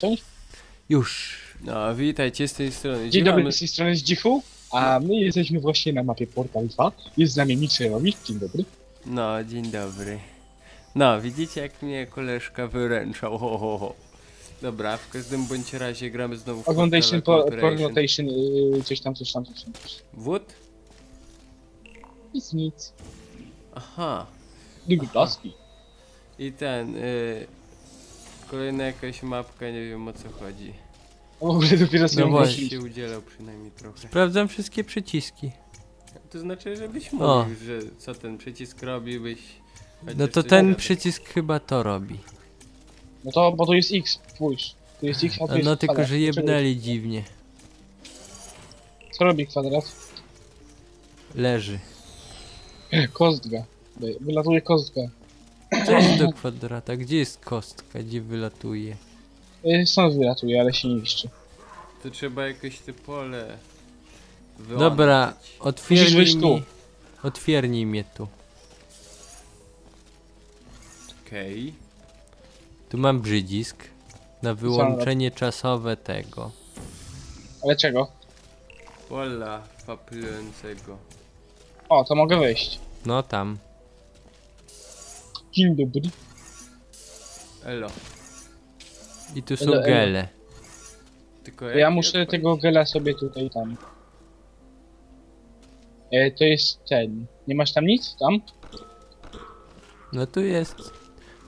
Cześć. Już. No, witajcie z tej strony. Dzień dobry, mamy- z tej strony Zdzichu, a my jesteśmy właśnie na mapie Portal 2. Jest z nami Mixerowicz, dzień dobry. No, dzień dobry. No, widzicie jak mnie koleżka wyręczał, ho ho ho. Dobra, w każdym bądź razie gramy znowu w Oglądation, po. Pornotation, yy, coś tam, coś tam, coś tam. Wód? Nic, nic. Aha. Lubię blaski. I ten, y... Kolejna jakaś mapka, nie wiem o co chodzi. W ogóle dopiero sobie No no właśnie. się udzielał przynajmniej trochę. Sprawdzam wszystkie przyciski. To znaczy, żebyś O. mówił, że co ten przycisk robi, byś... No chociaż to coś ten gadał. przycisk chyba to robi. No to, bo to jest X, spójrz. To jest X, a to A jest no tylko, kwadrat. że jebnęli dziwnie. Co robi kwadrat? Leży. Kostka. Wy- Wylatuje kostka. Co jest do kwadrata? Gdzie jest kostka? Gdzie wylatuje? Stąd wylatuje, ale się nie niszczy. To trzeba jakieś te pole... Dobra, wyłączyć. wejść tu. mi... Otwiergnij mnie tu. Okej. Tu mam przycisk. Na wyłączenie czasowe tego. Ale czego? Pola faplującego. O, to mogę wejść. No tam. Dzień dobry. Elo. I tu są Elo, elo. gele. Tylko To jak ja je muszę odpalić? tego gela sobie tutaj tam. E, to jest ten. Nie masz tam nic? Tam? No tu jest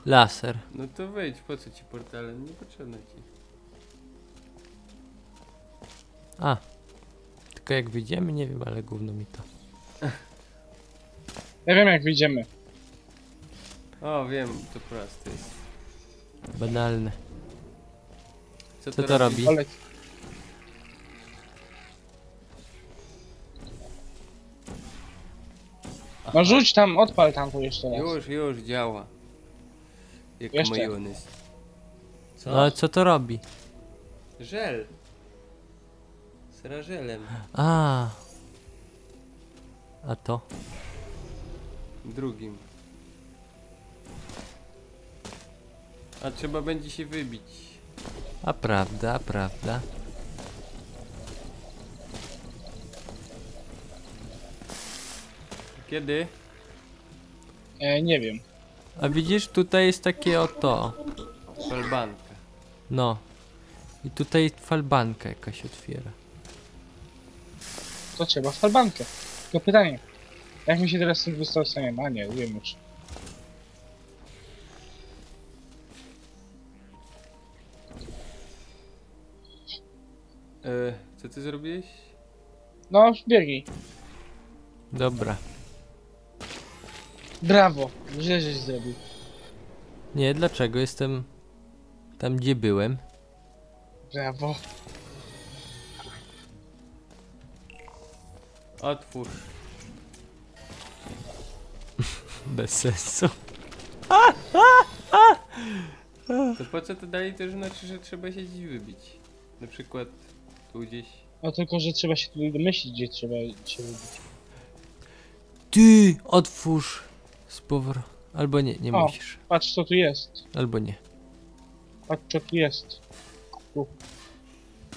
laser. No to wejdź, po co ci portalem? Nie potrzebne ci. A. Tylko jak wyjdziemy, nie wiem, ale gówno mi to. Ja wiem jak wyjdziemy. O, wiem, to proste jest. Banalne. Co, Co to robi? Ale... No rzuć tam, odpal tam to jeszcze raz. Już, już działa. Jak Jeszcze. majonez. Co? No ale co to robi? Żel. Sera żelem. A. A to? Drugim. A trzeba będzie się wybić. A prawda, a prawda. Kiedy? E, nie wiem. A widzisz, tutaj jest takie oto. Falbanka. No. I tutaj falbanka jakaś otwiera. To trzeba w falbankę. Tylko pytanie. Jak my się teraz z tym wystosujemy? A nie, wiem już. E, co ty zrobiłeś? No, biegnij. Dobra. Brawo. Źle żeś zrobił. Nie, dlaczego? Jestem tam, gdzie byłem. Brawo. Otwórz. Bez sensu. To po co to dali? To znaczy, że trzeba się gdzieś wybić. Na przykład tu gdzieś. No tylko, że trzeba się tutaj domyślić, gdzie trzeba się wybić. Ty! Otwórz! Z powrotem. Albo nie, nie O. musisz. Patrz co tu jest. Albo nie. Patrz co tu jest.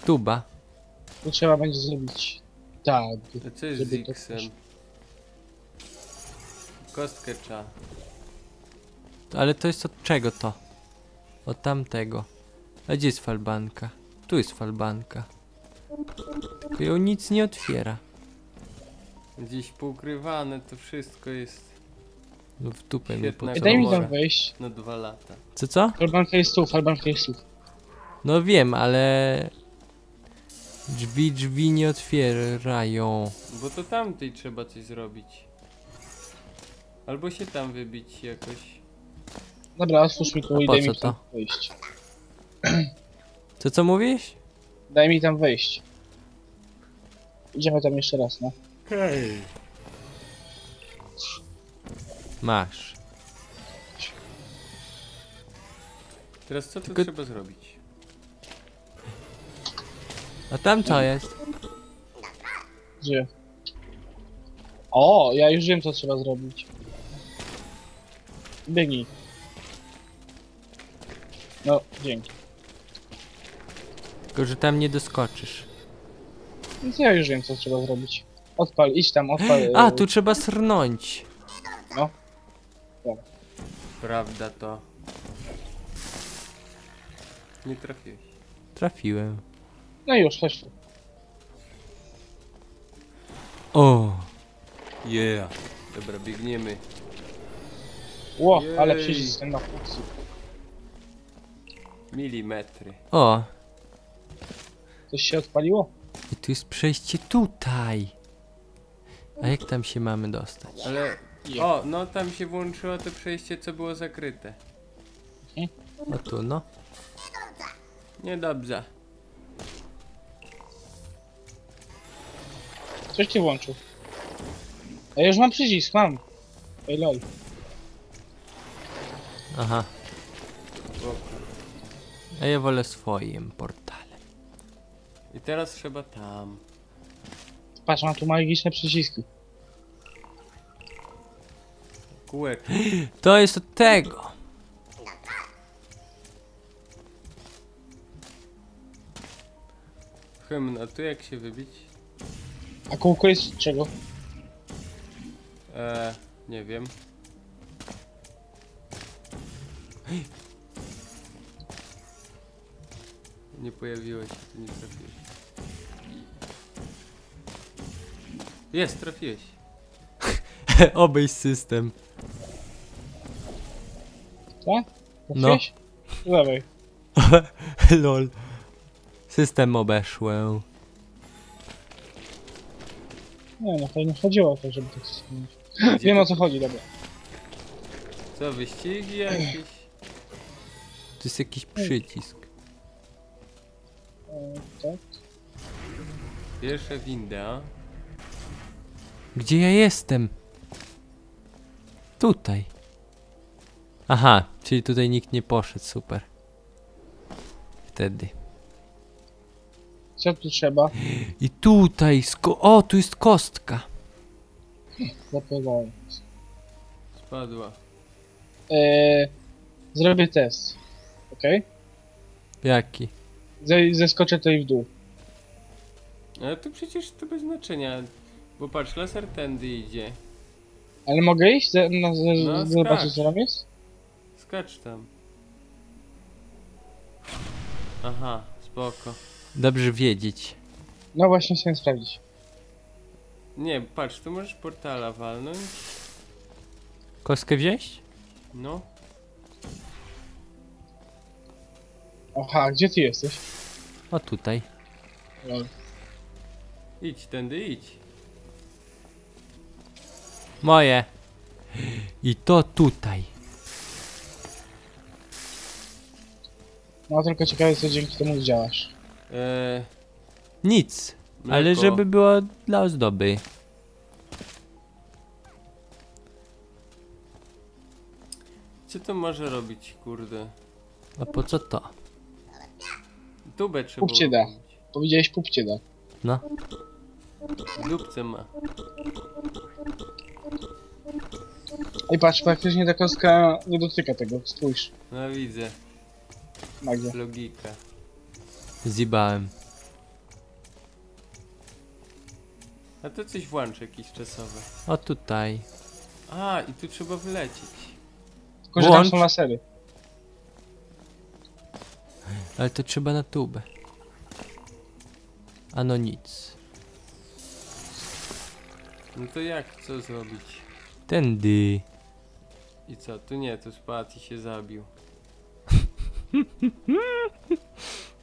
Tuba. Tu trzeba będzie zrobić. Tak. To co jest z to X-em? Kostkę trzeba. Ale to jest od czego to? Od tamtego. A gdzie jest falbanka? Tu jest falbanka. Tylko ją nic nie otwiera. Gdzieś poukrywane to wszystko jest No w dupę mi Świetna po Ej, co Daj mi tam wejść. na dwa lata. Co co? Tu, falbanka jest tu. No wiem, ale... Drzwi, drzwi nie otwierają. Bo to tamtej trzeba coś zrobić. Albo się tam wybić jakoś. Dobra, otwórz mi tu i po daj co mi tam wejść. Co co mówisz? Daj mi tam wejść. Idziemy tam jeszcze raz, no. Hej. Masz. Teraz co tu Tylko- trzeba zrobić? A tam co jest? Gdzie? O, ja już wiem co trzeba zrobić. Biegnij. No, dzięki. Tylko, że tam nie doskoczysz. Więc ja już wiem, co trzeba zrobić. Odpal, idź tam, odpal. A, e, tu trzeba srnąć. Prawda to. Nie trafiłeś. Trafiłem. No już, chodź tu. O, Yeah. Dobra, biegniemy. Ło, ale przycisk na funkcji. Milimetry. o. Coś się odpaliło? I tu jest przejście tutaj. A jak tam się mamy dostać? Ale... O, no tam się włączyło to przejście, co było zakryte. O tu, no. Niedobrze. Coś ci włączył. A ja już mam przycisk, mam. Ej lol. Aha. A ja wolę swoim portalem. I teraz trzeba tam. Patrz, mam tu magiczne przyciski. Kółeczko. To jest od tego. Hymn, a tu jak się wybić? A kółko jest z czego? Eee, nie wiem. Nie pojawiło się, to nie trafiłeś. Jest, trafiłeś. Obejść system. Tak? No. Dawaj. Lol. System obeszłem. Nie no, to nie chodziło o to, żeby tak wspomnieć. Wiem to- o co chodzi, dobra. Co, wyścigi jakieś? To jest jakiś przycisk. E, tak. Pierwsza winda. Gdzie ja jestem? Tutaj. Aha, czyli tutaj nikt nie poszedł, super. Wtedy. Co tu trzeba? I tutaj, sko- o, tu jest kostka. Zapowiadałem. Spadła. Eee, zrobię test. Okej? Jaki? Okay? Zeskoczę tutaj w dół. Ale to przecież to bez znaczenia. Bo patrz, laser tędy idzie. Ale mogę iść? Ze, na, z, No, zobaczyć skacz. co tam jest? Skacz tam. Aha, spoko. Dobrze wiedzieć. No właśnie chciałem sprawdzić. Nie, patrz, tu możesz portala walnąć. Kostkę wziąć? No. Aha, gdzie ty jesteś? O, tutaj. Lol. Idź tędy, idź. Moje. I to tutaj. No tylko ciekawe co dzięki temu działasz. Eee, Nic. Ale mleko. żeby było dla ozdoby. Co to może robić, kurde? A po co to? Dubę trzeba Kupcie da. robić. Powiedziałeś pupcie da. No. Dupce ma. Ej patrz, praktycznie ta kostka nie dotyka tego. Spójrz. No widzę, Magia. logika. Zjebałem. A to coś włącz jakieś czasowe. O, tutaj. A, i tu trzeba wlecieć. Tylko, że tam Włącz. są lasery. Ale to trzeba na tubę. Ano nic. No to jak, co zrobić? Tędy. I co, tu nie, tu spadł i się zabił.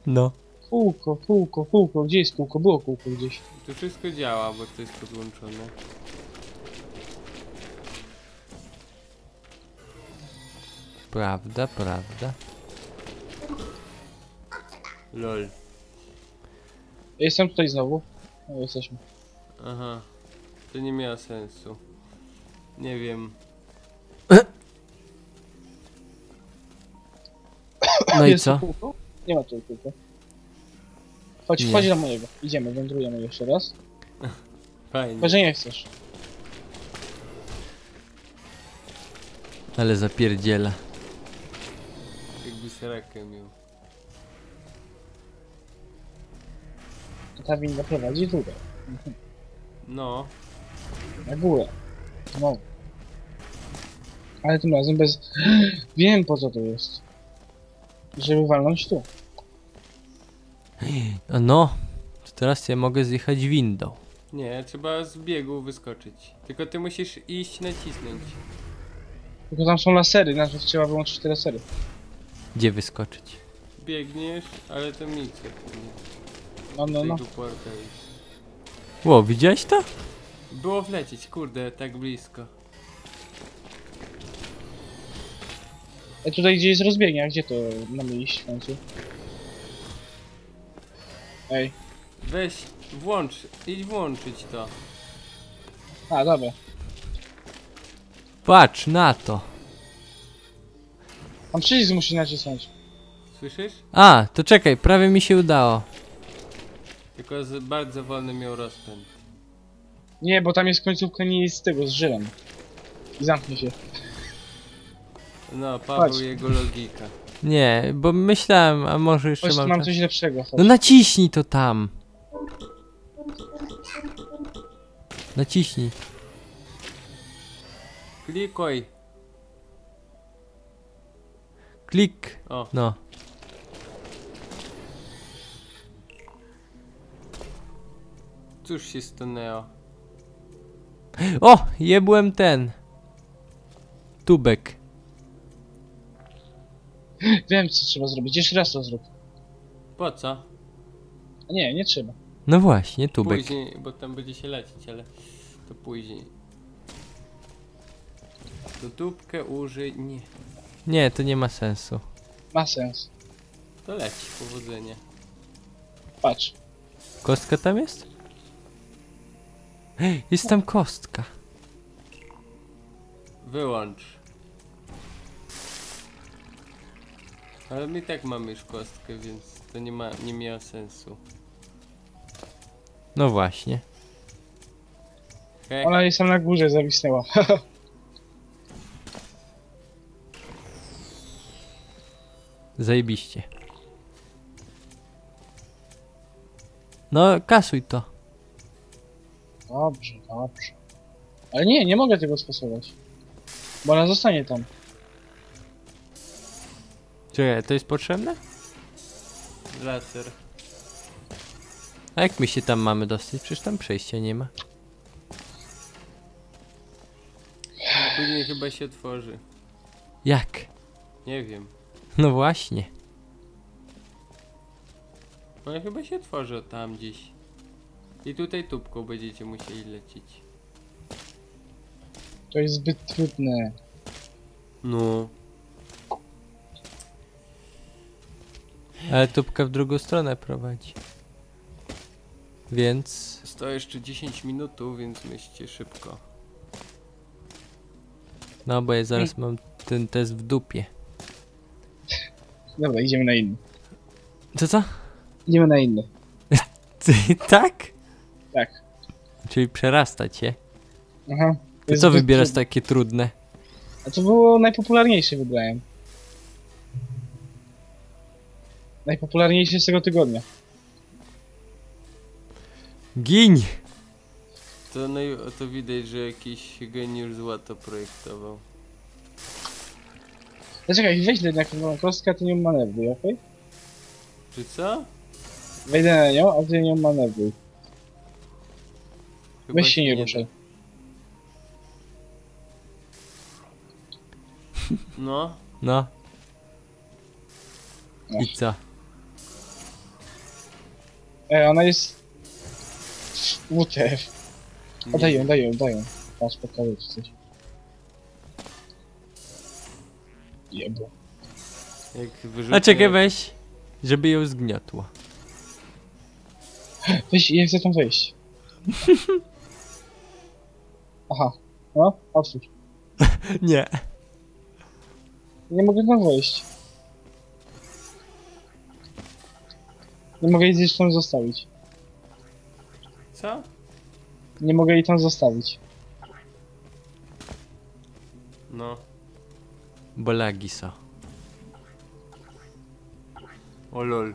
No. Kółko, kółko, kółko. Gdzie jest kółko? Było kółko gdzieś. Tu wszystko działa, bo to jest podłączone. Prawda, prawda. Lol. Jestem tutaj znowu. No, jesteśmy. Aha. To nie miało sensu. Nie wiem. No i Jest tu co? Kółko? Nie ma tu kółko. Chodź, Nie. chodź do mojego. Idziemy, wędrujemy jeszcze raz. Fajnie. Chyba, że nie chcesz. Ale zapierdziela. Jakby srakę miał. Ta winda prowadzi tutaj, No, na górę. No. Ale tym razem bez... Wiem po co to jest. Żeby walnąć tu. A No, to teraz ja mogę zjechać windą. nie, trzeba z biegu wyskoczyć. Tylko ty musisz iść nacisnąć. Tylko tam są lasery, najpierw trzeba wyłączyć te lasery. Gdzie wyskoczyć? Biegniesz, ale to nic. No, no, no. Ło, widziałeś to? Było wlecieć, kurde, tak blisko. Tutaj gdzie jest rozbiegnia, gdzie to mamy iść w końcu? Ej. Weź, włącz, idź włączyć to. A, dobra. Patrz na to. Tam przycisk musi nacisnąć. Słyszysz? A, to czekaj, prawie mi się udało. Tylko z bardzo wolny miał rozpęd. Nie, bo tam jest końcówka nie jest z tego, z żylem. I zamknie się. No, Paweł Chodź. jego logika. Nie, bo myślałem, a może jeszcze Chodź, mam... mam coś lepszego. Chodź. No naciśnij to tam. Naciśnij. Klikuj. Klik. O, No. cóż się stanęło? O, jebłem ten. Tubek. Wiem, co trzeba zrobić. Jeszcze raz to zrób. Po co? Nie, nie trzeba. No właśnie, tubek. Później, bo tam będzie się lecieć, ale to później. To tubkę użyj. Nie, Nie, to nie ma sensu. Ma sens. to leci, powodzenia. Patrz. Kostka tam jest? Jest tam kostka. Wyłącz. Ale my i tak mamy już kostkę, więc to nie ma, nie miało sensu. No właśnie. Ona jest tam na górze, zawisnęła. Zajebiście. No, kasuj to. Dobrze, dobrze. Ale nie, nie mogę tego stosować. Bo ona zostanie tam. Czekaj, to jest potrzebne? laser. A jak my się tam mamy dostać? Przecież tam przejścia nie ma. Później chyba się otworzy. Jak? Nie wiem. No właśnie. Ale chyba się otworzy tam gdzieś. I tutaj tubką będziecie musieli lecieć. To jest zbyt trudne. No. Ale tubka w drugą stronę prowadzi. Więc... Sto jeszcze 10 minut, więc myślcie szybko. No, bo ja zaraz mam ten test w dupie. Dobra, idziemy na inny. Co co? Idziemy na inny. Ty, tak? Tak. Czyli przerasta cię. Aha. To co wybierasz takie trudne? A to było najpopularniejsze wybrałem. Najpopularniejsze z tego tygodnia. Giń! To, no, to widać, że jakiś geniusz zła to projektował. Zaczekaj, weź jednak tą kostkę, a ty nią manewruj, okej? Czy co? Wejdę na nią, a ty nią manewruj. Chyba Weź się nie da. ruszaj. No, No. No. I co? E, ona jest... WTF. O, nie. daj ją, daj ją, daj ją. Patrz, pokażę ci coś. Jebło. Jak wyrzucę... A czekaj, weź. Żeby ją zgniotło. Weź, ja chcę tam wejść. Aha. No, otwórz. Nie. Nie mogę tam wejść. Nie mogę jej zresztą zostawić. Co? Nie mogę jej tam zostawić. No. Bo lagi są. O lol.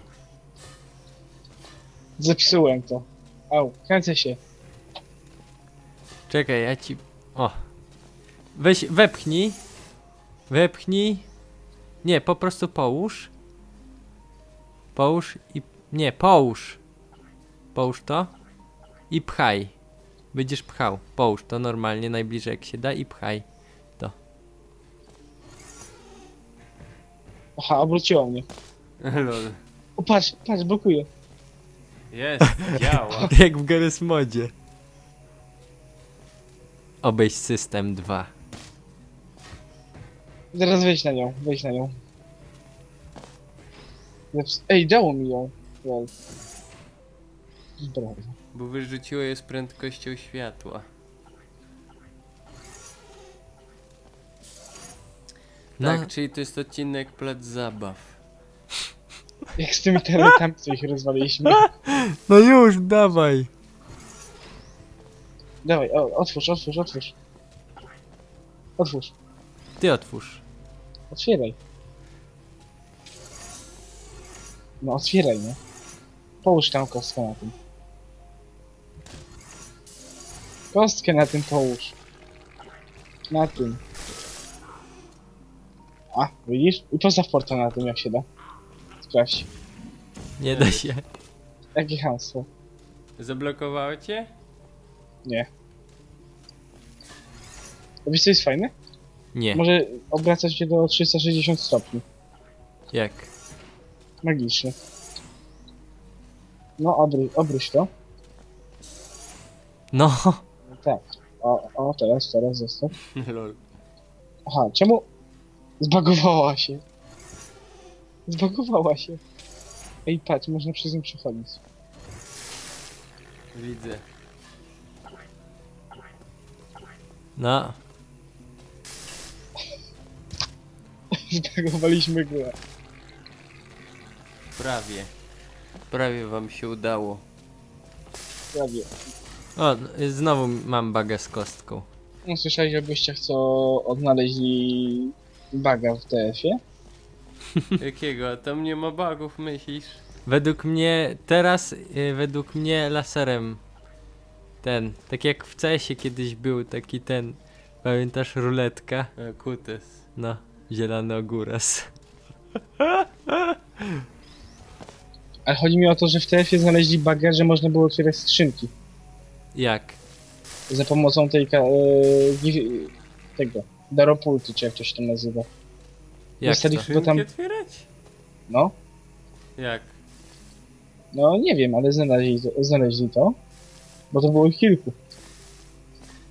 Zepsułem to. Au, kręcę się. Czekaj, ja ci... O. Weź, wepchnij. Wepchnij. Nie, po prostu połóż. Połóż i... Nie, połóż. Połóż to. I pchaj. Będziesz pchał. Połóż to normalnie, najbliżej jak się da i pchaj. Aha, obróciło mnie. Lol. O, patrz, patrz, blokuje. Jest, działa. jak w Garry's Modzie. Obejść system 2. Zaraz wejdź na nią, wejdź na nią. Ej, dało mi ją. Brawo. Bo wyrzuciło je z prędkością światła. No, Tak, czyli to jest odcinek plac zabaw. Jak z tymi terenami, co ich rozwaliliśmy. no już, dawaj. Dawaj, o, otwórz, otwórz, otwórz. Otwórz, Ty otwórz. otwieraj. No otwieraj, nie? Połóż tam kostkę na tym. Kostkę na tym połóż. Na tym. A, widzisz? I postaw portal na tym, jak się da. Sprawdź. Nie da się. Jakie hamstwo. Zablokowało cię? Nie. A Wiesz co jest fajne? Nie. Może obracać się do 360 stopni. Jak? Magicznie. No, obry, obróć to. No. Tak. O, o, teraz, teraz zostaw. Lol. Aha, czemu? Zbagowała się. Zbagowała się. Ej, patrz, można przez nią przechodzić. Widzę. No. Zbagowaliśmy grę. Prawie. Prawie wam się udało. Prawie. O, znowu mam bagę z kostką. No, słyszałeś o gościach, co odnaleźli baga w TF-ie? Jakiego? A Tam nie ma bugów, myślisz? Według mnie, teraz, y, według mnie laserem ten, tak jak w CS-ie kiedyś był taki ten, pamiętasz ruletka? A, kutes. No, zielony ogóras. Ale chodzi mi o to, że w TF-ie znaleźli baga, że można było otwierać skrzynki. Jak? Za pomocą tej gi- tego, daropultu, czy jak to się tam nazywa. Jak Dostali to? Tam- otwierać? No, Jak? no nie wiem, ale znaleźli to, znaleźli to bo to było ich kilku.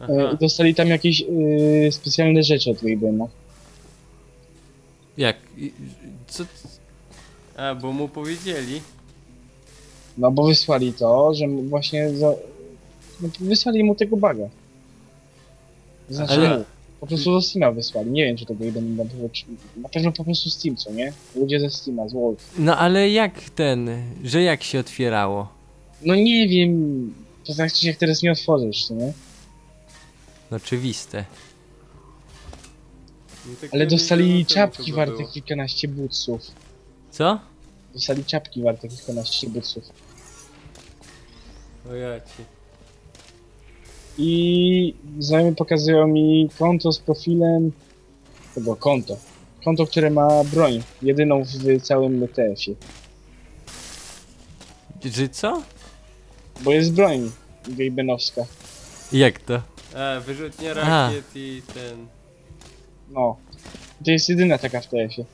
E, Aha. I dostali tam jakieś e, specjalne rzeczy od Raybena. Jak? Co? A, bo mu powiedzieli. No bo wysłali to, że mu właśnie za... no, wysłali mu tego baga. Znaczy, Ale- po prostu do Steama wysłali. Nie wiem, czy to Raybен na pewno, na pewno po prostu Steam, co nie? Ludzie ze Steama, z Wolf. No ale jak ten, że jak się otwierało? No nie wiem, to znaczy jak teraz nie otworzysz, co nie? No oczywiste. No to Ale dostali czapki warte kilkanaście buców. Co? Dostali czapki warte kilkanaście buców. O ja ci. I znajomi pokazują mi konto z profilem. Chyba konto. Konto, które ma broń. Jedyną w całym ETF-ie. Że co? Bo jest broń Gejbenowska. Jak to? A, wyrzutnia A. rakiet i ten... No. To jest jedyna taka w TF-ie.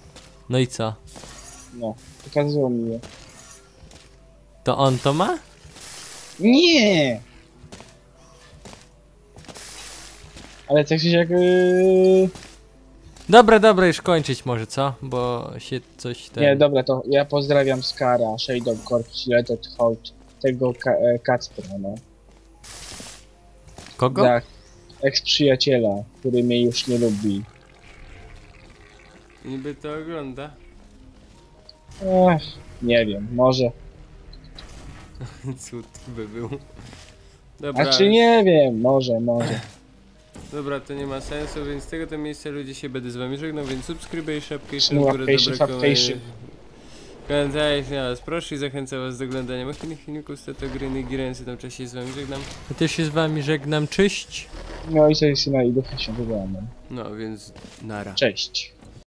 No i co? No. Pokazują mi je. To on to ma? Nie! Ale tak się jak... Yy... Dobra, dobra, już kończyć może, co? Bo się coś ten... Nie, dobra, to ja pozdrawiam Skara, Shadow Corp, Letted Holt, tego ka e, Kacpra, no. Kogo? Dla eks-przyjaciela, który mnie już nie lubi. Niby to ogląda. Ech, nie wiem, może. Cud by był. Dobra, A czy nie wiem, może, może. dobra, to nie ma sensu, więc z tego to miejsca ludzie się będę z wami żegnał, więc subskrybuj, szapkę i w górę fejszy. Komentarze na was proszę i zachęcam was do oglądania moich innych filmików z tego gry Nigirensy. W tym czasie się z wami żegnam. Ja też się z wami żegnam, cześć! No i sobie syna i do się dodałem. No, więc nara. Cześć.